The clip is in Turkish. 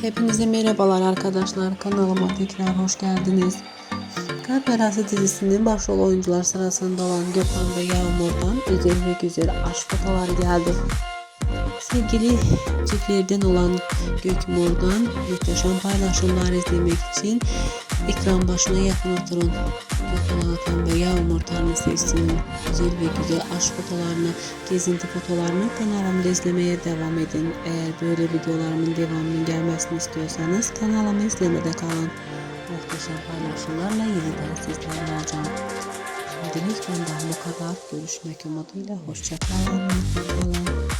Hepinize merhabalar arkadaşlar. Kanalıma tekrar hoş geldiniz. Kalp Yarası dizisinin başrol oyuncular sırasında olan Gökhan ve Yağmur'dan özel ve güzel aşk fotoğrafları geldi. Sevgili çiftlerden olan Gökmur'dan muhteşem paylaşımlar izlemek için ekran başına yakın oturun. Gökhan Hakan ve Yağmur Tanrısevsi'nin güzel ve güzel aşk fotoğraflarını, gezinti fotoğraflarını kanalımda izlemeye devam edin. Eğer böyle videolarımın devamının gelmesini istiyorsanız kanalımı izlemede kalın. Muhteşem paylaşımlarla yeniden sizlerle olacağım. Şimdilik benden bu kadar. Görüşmek umuduyla. Hoşçakalın. Mutlu kalın.